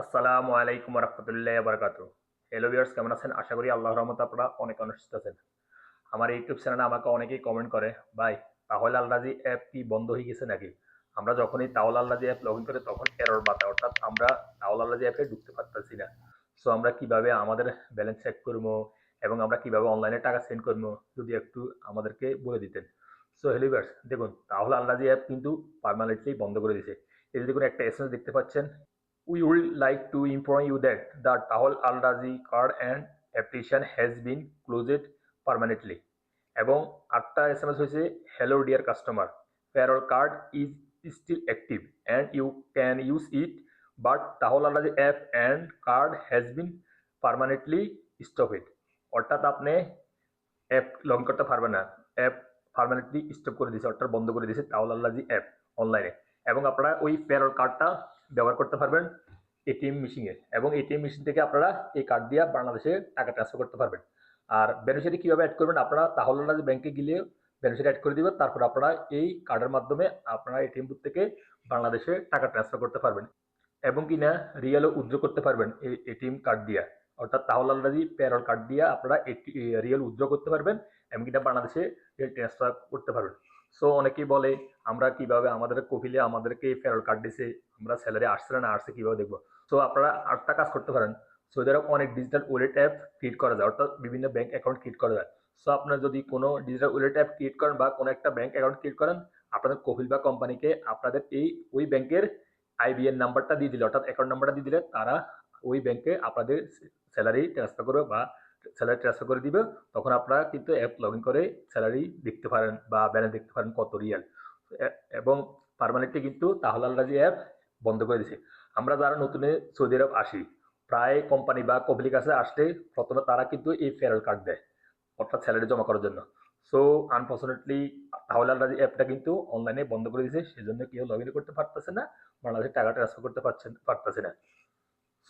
আসসালামু আলাইকুম রহমতুল্লাহ বারকাতু hello viewers কেমন আছেন? আশা করি আল্লাহ রহমত আপনারা অনেক অনুষ্ঠিত আছেন। আমার ইউটিউব চ্যানেলে আমাকে অনেকেই কমেন্ট করে, ভাই, তাহলে আল্লাজি অ্যাপ কি বন্ধ হয়ে গেছে নাকি? আমরা যখনই তাহল আল্লাজি অ্যাপ লগ ইন করে, তখন এরর বাতা অর্থাৎ আমরা তাহল আল্লাজি অ্যাপে ঢুকতে পারতেছি না। সো আমরা কীভাবে আমাদের ব্যালেন্স চেক করব এবং আমরা কীভাবে অনলাইনে টাকা সেন্ড করব, যদি একটু আমাদেরকে বলে দিতেন। সো হ্যালো ভিউয়ার্স দেখুন তাহলে আল্লাজি অ্যাপ কিন্তু পারমানেন্টলি বন্ধ করে দিয়েছে এই যে দেখুন, একটা এসএমএস দেখতে পাচ্ছেন। We would like to inform you that the Tahol Al Razi card and application has been closed permanently. এবং আটটা এস এম এস হয়েছে hello dear customer payroll card is still active and you can use it but তাহল Al Rajhi app and card has been permanently stopped অর্থাৎ আপনি app log করতে পারবেন না। App permanently stop করে দিয়েছে, অর্থাৎ বন্ধ করে দিয়েছে তাহল আল্লাজি অ্যাপ অনলাইনে এবং আপনারা ওই প্যারোল কার্ডটা ব্যবহার করতে পারবেন এটিএম মেশিনে এবং এটিএম মেশিন থেকে আপনারা এই কার্ড দিয়ে বাংলাদেশে টাকা ট্রান্সফার করতে পারবেন। আর বেনিফিশিয়ারি কীভাবে অ্যাড করবেন আপনারা তাহলে যে ব্যাংকে গেলে বেনিফিশিয়ারি অ্যাড করে দিবেন তারপর আপনারা এই কার্ডের মাধ্যমে আপনারা এটিএম বুথ থেকে বাংলাদেশে টাকা ট্রান্সফার করতে পারবেন। এবং কি না রিয়েলও উইথড্র করতে পারবেন এই এটিএম কার্ড দিয়ে। অর্থাৎ তাহলে আল্লাদি প্যারল কার্ড দিয়ে আপনারা রিয়েল উইথড্র করতে পারবেন এবং কিনা বাংলাদেশে ট্রান্সফার করতে পারবেন। সো অনেকেই বলে, আমরা কীভাবে আমাদের কপিলে আমাদেরকে ফেরল কার্ড দিছে? আমরা স্যালারি আসছে না, আসছে কীভাবে দেখব? সো আপনারা আটটা কাজ করতে পারেন। সো এদের অনেক ডিজিটাল ওয়ালেট অ্যাপ ক্রিয়েট করা যায়, অর্থাৎ বিভিন্ন ব্যাংক অ্যাকাউন্ট ক্রিয়েট করা যায়। সো আপনারা যদি কোনো ডিজিটাল ওয়ালেট অ্যাপ ক্রিয়েট করেন বা কোনো একটা ব্যাংক অ্যাকাউন্ট ক্রিয়েট করেন, আপনাদের কপিল বা কোম্পানিকে আপনাদের এই, ওই ব্যাংকের আইবিএন নাম্বারটা দিয়ে দিলে, অর্থাৎ অ্যাকাউন্ট নাম্বারটা দিয়ে দিলে, তারা ওই ব্যাংকে আপনাদের স্যালারি ট্রান্সফার করবে বা স্যালারি ট্রান্সফার করে দিবে, তখন আপনারা কিন্তু অ্যাপ লগ করে স্যালারি দেখতে পারেন বা ব্যালেন্স দেখতে পারেন কত রিয়াল এবং পারমানেন্টলি কিন্তু তাহলে আল্লাজি অ্যাপ বন্ধ করে দিছে। আমরা যারা নতুনে সৌদি আরব আসি, প্রায় কোম্পানি বা কবলির কাছে আসলে প্রথমে তারা কিন্তু এই ফেরাল কার্ড দেয়, অর্থাৎ স্যালারি জমা করার জন্য। সো আনফর্চুনেটলি তাহলে আল্লাজি অ্যাপটা কিন্তু অনলাইনে বন্ধ করে দিয়েছে সেজন্য কেউ লগ ইন করতে পারতেছে না বাংলাদেশে টাকা ট্রান্সফার করতে পারছেন, পারতেছে না।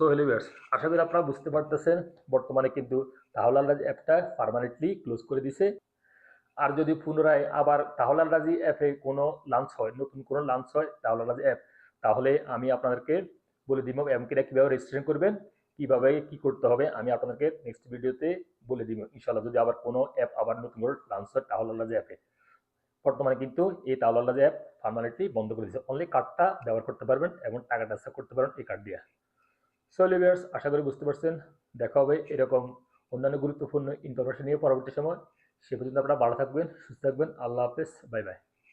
সো হ্যালো ভিউয়ার্স আশা করি আপনারা বুঝতে পারতেছেন, বর্তমানে কিন্তু তাহলাল আল্লাহ অ্যাপটা পারমানেন্টলি ক্লোজ করে দিছে। আর যদি পুনরায় আবার তাহলাল রাজি অ্যাপে কোনো লাঞ্চ হয়, নতুন কোনো লাঞ্চ হয় তাহলে রাজি অ্যাপ, তাহলে আমি আপনাদেরকে বলে দিব এমকিটা কীভাবে রেজিস্ট্রেশন করবেন, কীভাবে কি করতে হবে, আমি আপনাদেরকে নেক্সট ভিডিওতে বলে দিব। ইনশাল্লাহ যদি আবার কোনো অ্যাপ আবার নতুন করে লাঞ্চ হয় তাহলে রাজি অ্যাপে। বর্তমানে কিন্তু এই তাহলে রাজি অ্যাপ পারমানেন্টলি বন্ধ করে দিচ্ছে অনলি কার্ডটা ব্যবহার করতে পারবেন এবং টাকা ট্রান্সফার করতে পারবেন এই কার্ড দিয়ে। সো লিভিয়ার্স আশা করি বুঝতে পারছেন। দেখা হবে এরকম অন্যান্য গুরুত্বপূর্ণ ইনফরমেশন নিয়ে পরবর্তী সময়। সে পর্যন্ত আপনারা ভালো থাকবেন, সুস্থ থাকবেন। আল্লাহ হাফেজ, বাই বাই।